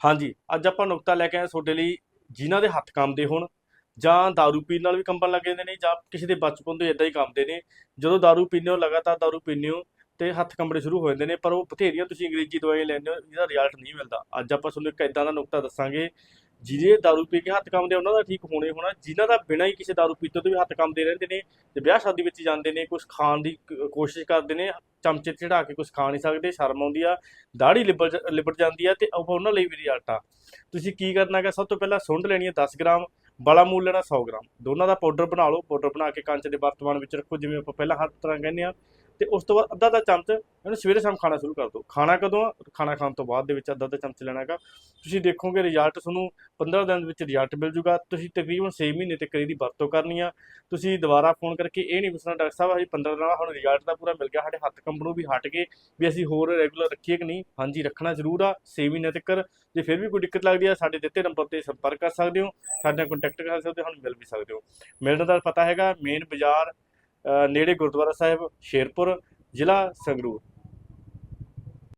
ਹਾਂਜੀ ਅੱਜ ਆਪਾਂ ਨੁਕਤਾ ਲੈ ਕੇ ਆਏ ਤੁਹਾਡੇ ਲਈ ਜਿਨ੍ਹਾਂ ਦੇ ਹੱਥ ਕੰਮਦੇ ਹੋਣ ਜਾਂ दारू ਪੀਣ ਨਾਲ ਵੀ ਕੰਬਣ ਲੱਗ ਜਾਂਦੇ ਨੇ ਜਾਂ ਕਿਸੇ ਦੇ ਬਚਪਨ ਤੋਂ ਇਦਾਂ ਹੀ ਕੰਮਦੇ ਨੇ ਜਦੋਂ दारू ਪੀਂਦੇ ਹੋ ਲਗਾਤਾਰ दारू ਪੀਂਦੇ ਹੋ ਤੇ ਹੱਥ ਕੰਬਣੇ ਸ਼ੁਰੂ ਹੋ ਜਾਂਦੇ ਨੇ ਪਰ ਉਹ ਬਥੇਰੀਆਂ ਤੁਸੀਂ ਅੰਗਰੇਜ਼ੀ ਦਵਾਈਆਂ ਲੈਂਦੇ ਹੋ ਇਹਦਾ ਰਿਜ਼ਲਟ ਨਹੀਂ ਮਿਲਦਾ ਅੱਜ ਆਪਾਂ ਤੁਹਾਨੂੰ ਇੱਕ ਇਦਾਂ ਦਾ ਨੁਕਤਾ ਦੱਸਾਂਗੇ ਜਿਹਦੇ दारू ਪੀ ਕੇ ਹੱਥ ਕੰਮਦੇ ਉਹਨਾਂ ਦਾ ਠੀਕ ਹੋਣੇ ਹੋਣਾ ਜਿਨ੍ਹਾਂ ਦਾ ਬਿਨਾਂ ਹੀ ਕਿਸੇ दारू ਪੀਤੇ ਤੋਂ ਵੀ ਹੱਥ ਕੰਮਦੇ ਰਹਿੰਦੇ ਨੇ ਤੇ ਵਿਆਹ ਸ਼ਾਦੀ ਵਿੱਚ ਜਾਂਦੇ ਨੇ ਕੁਝ ਖਾਣ ਦੀ ਕ- ਕੋਸ਼ਿਸ਼ ਕਰਦੇ ਨੇ ਚਮਚੇ ਚੜਾ ਕੇ ਕੁਝ ਖਾ ਨਹੀਂ ਸਕਦੇ ਸ਼ਰਮ ਆਉਂਦੀ ਆ ਦਾੜੀ ਲਿਬੜ ਜ- ਲਿਬੜ ਜਾਂਦੀ ਆ ਤੇ ਉਹ ਉਹਨਾਂ ਲਈ ਵੀ ਰਿਜ਼ਲਟ ਆ ਤੁਸੀਂ ਕੀ ਕਰਨਾ ਹੈਗਾ ਸਭ ਤੋਂ ਪਹਿਲਾਂ ਸੁੰਡ ਲੈਣੀ ਹੈ 10 ਗ੍ਰਾਮ ਬੜਾ ਮੂਲ ਲੈਣਾ 100 ਗ੍ਰਾਮ ਦੋਨਾਂ ਦਾ ਪਾਊਡਰ ਬਣਾ ਲਓ ਪਾਊਡਰ ਬਣਾ ਕੇ ਕੰਚ ਦੇ ਬਰਤਮਾਨ ਵਿੱਚ ਰੱਖੋ ਜਿਵੇਂ ਆਪਾਂ ਪਹਿਲਾਂ ਹਰ ਤਰ੍ਹਾਂ ਕਹਿੰਦੇ ਆ ਤੇ ਉਸ ਤੋਂ ਬਾਅਦ ਅੱਧਾ ਅੱਧਾ ਚਮਚ ਇਹਨੂੰ ਸਵੇਰੇ ਸ਼ਾਮ ਖਾਣਾ ਸ਼ੁਰੂ ਕਰ ਦਿਓ। ਖਾਣਾ ਕਦੋਂ ਖਾਣਾ ਖਾਣ ਤੋਂ ਬਾਅਦ ਦੇ ਵਿੱਚ ਅੱਧਾ ਅੱਧਾ ਚਮਚ ਲੈਣਾ ਹੈਗਾ। ਤੁਸੀਂ ਦੇਖੋਗੇ ਰਿਜ਼ਲਟ ਤੁਹਾਨੂੰ 15 ਦਿਨ ਦੇ ਵਿੱਚ ਰਿਜ਼ਲਟ ਮਿਲ ਜੂਗਾ। ਤੁਸੀਂ ਤਕਰੀਬਨ 6 ਮਹੀਨੇ ਤੱਕ ਇਹਦੀ ਵਰਤੋਂ ਕਰਨੀ ਆ। ਤੁਸੀਂ ਦੁਬਾਰਾ ਫੋਨ ਕਰਕੇ ਇਹ ਨਹੀਂ ਪੁੱਛਣਾ, ਡਾਕਟਰ ਸਾਹਿਬ, ਅਸੀਂ 15 ਦਿਨਾਂ ਹੁਣ ਰਿਜ਼ਲਟ ਦਾ ਪੂਰਾ ਮਿਲ ਗਿਆ। ਸਾਡੇ ਹੱਥ ਕੰਬਣੋਂ ਵੀ ਹਟ ਗਏ ਵੀ ਅਸੀਂ ਹੋਰ ਰੈਗੂਲਰ ਰੱਖੀਏ ਕਿ ਨਹੀਂ? ਹਾਂਜੀ, ਰੱਖਣਾ ਜ਼ਰੂਰ ਆ। 6 ਮਹੀਨੇ ਤੱਕ। ਜੇ ਫਿਰ ਵੀ ਕੋਈ ਦਿੱਕਤ ਲੱਗਦੀ ਆ, ਸਾਡੇ ਦਿੱਤੇ ਨੰਬਰ ਤੇ ਸੰਪਰਕ ਕਰ ਸਕਦੇ ਹੋ। ਸਾਡੇ ਨਾਲ ਕੰਟੈਕਟ ਕਰ ਸਕਦੇ ਹੋ ਸਾਨੂੰ ਮਿਲ ਵੀ ਸਕਦੇ ਹੋ। ਮਿਲਣ ਦਾ ਪਤਾ ਹੈਗਾ ਮੇਨ ਬਾਜ਼ਾਰ ਨੇੜੇ ਗੁਰਦੁਆਰਾ ਸਾਹਿਬ ਸ਼ੇਰਪੁਰ ਜ਼ਿਲ੍ਹਾ ਸੰਗਰੂਰ।